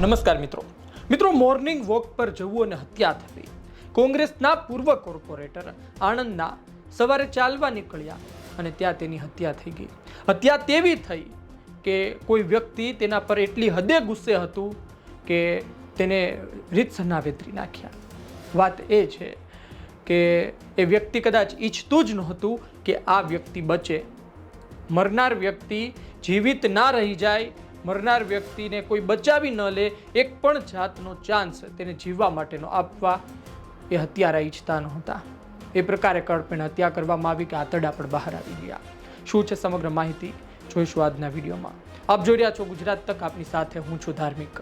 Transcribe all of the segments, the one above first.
નમસ્કાર મિત્રો. મિત્રો, મોર્નિંગ વોક પર જવું અને હત્યા થવી. કોંગ્રેસના પૂર્વ કોર્પોરેટર આણંદના સવારે ચાલવા નીકળ્યા અને ત્યાં તેની હત્યા થઈ ગઈ. હત્યા તેવી થઈ કે કોઈ વ્યક્તિ તેના પર એટલી હદે ગુસ્સે હતું કે તેને રીતસરના વેતરી નાખ્યા. વાત એ છે કે એ વ્યક્તિ કદાચ ઈચ્છતું જ નહોતું કે આ વ્યક્તિ બચે. મરનાર વ્યક્તિ જીવિત ના રહી જાય મરનાર વ્યક્તિને કોઈ બચાવી ન લે, એક પણ જાતનો ચાન્સ તેને જીવવા માટેનો આપવા એ હત્યારા ઈચ્છતા નહોતા. એ પ્રકારે કળપેણ હત્યા કરવામાં આવી કે આતરડા પણ બહાર આવી ગયા. શું છે સમગ્ર માહિતી? જોઈશું આજના વિડીયોમાં. આપ જોઈ રહ્યા છો ગુજરાત તક, આપની સાથે હું છું ધાર્મિક.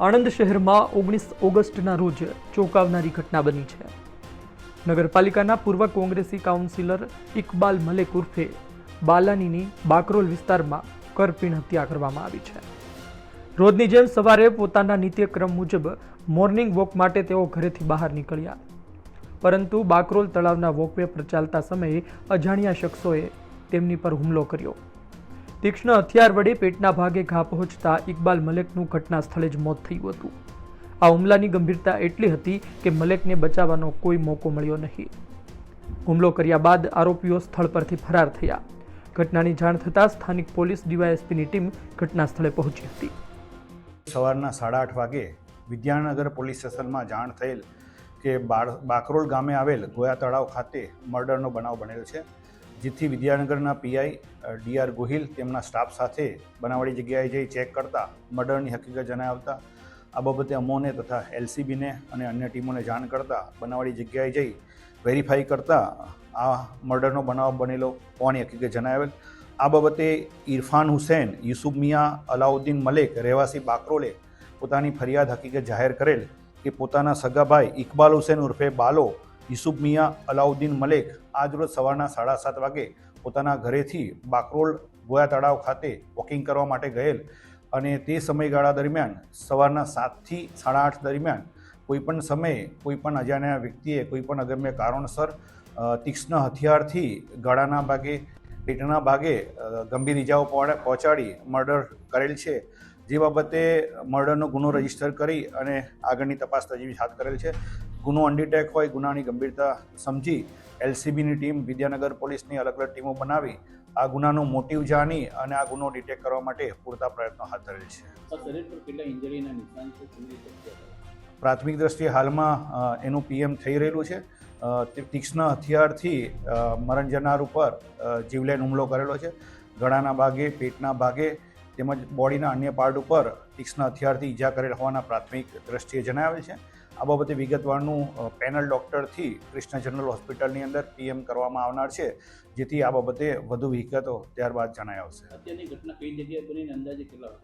આણંદ શહેરમાં ઓગણીસ ઓગસ્ટના રોજ ચોંકાવનારી ઘટના બની છે. નગરપાલિકાના પૂર્વ કોંગ્રેસી કાઉન્સિલર ઇકબાલ મલેક ઉર્ફે બાલાનીની બાકરોલ વિસ્તારમાં કરપીણ હત્યા કરવામાં આવી છે. રોજની જેમ સવારે પોતાના નિત્યક્રમ મુજબ મોર્નિંગ વોક માટે તેઓ ઘરેથી બહાર નીકળ્યા. પરંતુ બાકરોલ તળાવના વોકવે પર ચાલતા સમયે અજાણ્યા શખ્સોએ તેમની પર હુમલો કર્યો. તીક્ષ્ણ હથિયાર વડે પેટના ભાગે ઘા પહોંચતા ઇકબાલ મલેકનું ઘટના સ્થળે જ મોત થયું હતું. આ હુમલાની ગંભીરતા એટલી હતી કે મલેકને બચાવવાનો કોઈ મોકો મળ્યો નહીં. હુમલો કર્યા બાદ આરોપીઓ સ્થળ પરથી ફરાર થયા. ઘટનાની જાણ થતાં સ્થાનિક પોલીસ ડીવાયએસપીની ટીમ ઘટના સ્થળે પહોંચી હતી. સવારના સાડા આઠ વાગે વિદ્યાનગર પોલીસ સ્ટેશનમાં જાણ થયેલ કે બાકરોલ ગામે આવેલ ગોયા તળાવ ખાતે મર્ડરનો બનાવ બનેલ છે, જેથી વિદ્યાનગરના પીઆઈ ડીઆર ગોહિલ તેમના સ્ટાફ સાથે બનાવડી જગ્યાએ જઈ ચેક કરતા મર્ડરની હકીકત જણાવતા આ બાબતે અમોને તથા એલસીબીને અને અન્ય ટીમોને જાણ કરતા બનાવડી જગ્યાએ જઈ વેરીફાઈ કરતા આ મર્ડરનો બનાવ બનેલો હોવાની હકીકત જણાવેલ. આ બાબતે ઇરફાન હુસૈન, યુસુફ મિયા, અલાઉદ્દીન મલેક, રહેવાસી બાકરોલે પોતાની ફરિયાદ હકીકત જાહેર કરેલ કે પોતાના સગાભાઈ ઇકબાલ હુસૈન ઉર્ફે બાલો, યુસુફ મિયા, અલાઉદ્દીન મલેક આજરોજ સવારના સાડા સાત વાગે પોતાના ઘરેથી બાકરોલ ગોયા તળાવ ખાતે વોકિંગ કરવા માટે ગયેલ. અને તે સમયગાળા દરમિયાન સવારના સાતથી સાડા આઠ દરમિયાન કોઈપણ સમયે કોઈપણ અજાણ્યા વ્યક્તિએ કોઈપણ અગમ્ય કારણસર તીક્ષ્ણ હથિયારથી ગળાના ભાગે, પેટના ભાગે ગંભીર ઇજાઓ પહોંચ- પહોંચાડી મર્ડર કરેલ છે. જે બાબતે મર્ડરનો ગુનો રજિસ્ટર કરી અને આગળની તપાસ તજવીજ હાથ કરેલ છે. ગુનો અનડિટેક હોય ગુનાની ગંભીરતા સમજી એલસીબીની ટીમ વિદ્યાનગર પોલીસની અલગ અલગ ટીમો બનાવી આ ગુનાનો મોટિવ જાણી અને આ ગુનો ડિટેક્ટ કરવા માટે પૂરતા પ્રયત્નો હાથ ધરેલ છે? પ્રાથમિક દ્રષ્ટિએ હાલમાં એનું પીએમ થઈ રહેલું છે. તે તીક્ષ્ણ હથિયારથી મરણ જનાર ઉપર જીવલેણ હુમલો કરેલો છે. ગળાના ભાગે પેટના ભાગે તેમજ બોડીના અન્ય પાર્ટ ઉપર તીક્ષ્ણ હથિયારથી ઈજા કરેલ હોવાના પ્રાથમિક દ્રષ્ટિએ જણાવેલ છે. આ બાબતે વિગતવારનું પેનલ ડૉક્ટરથી કૃષ્ણ જનરલ હોસ્પિટલની અંદર પીએમ કરવામાં આવનાર છે જેથી આ બાબતે વધુ વિગતો ત્યારબાદ જણાય આવશે. હત્યાની ઘટના કઈ જગ્યાએ બનીને અંદાજે કેટલા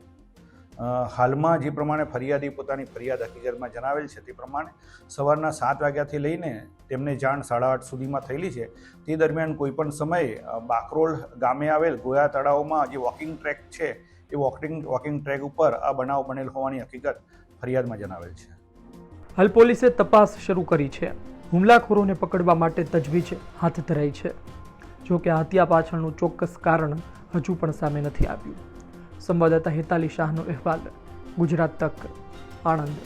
હાલમાં જે પ્રમાણે ફરિયાદી પોતાની ફરિયાદ હકીકતમાં જણાવેલ છે તે પ્રમાણે સવારના સાત વાગ્યાથી લઈને તેમને જાણ સાડા આઠ સુધીમાં થયેલી છે. તે દરમિયાન કોઈપણ સમયે બાકરોલ ગામે આવેલ ગોયા તળાવમાં જે વોકિંગ ટ્રેક છે એ વોકિંગ વોકિંગ ટ્રેક ઉપર આ બનાવ બનેલ હોવાની હકીકત ફરિયાદમાં જણાવેલ છે. હાલ પોલીસે તપાસ શરૂ કરી છે. હુમલાખોરોને પકડવા માટે તજવીજ હાથ ધરાઈ છે. જો કે હત્યા પાછળનું ચોક્કસ કારણ હજુ પણ સામે નથી આવ્યું. સંવાદદાતા હેતાલી શાહનો અહેવાલ, ગુજરાત તક, આણંદ.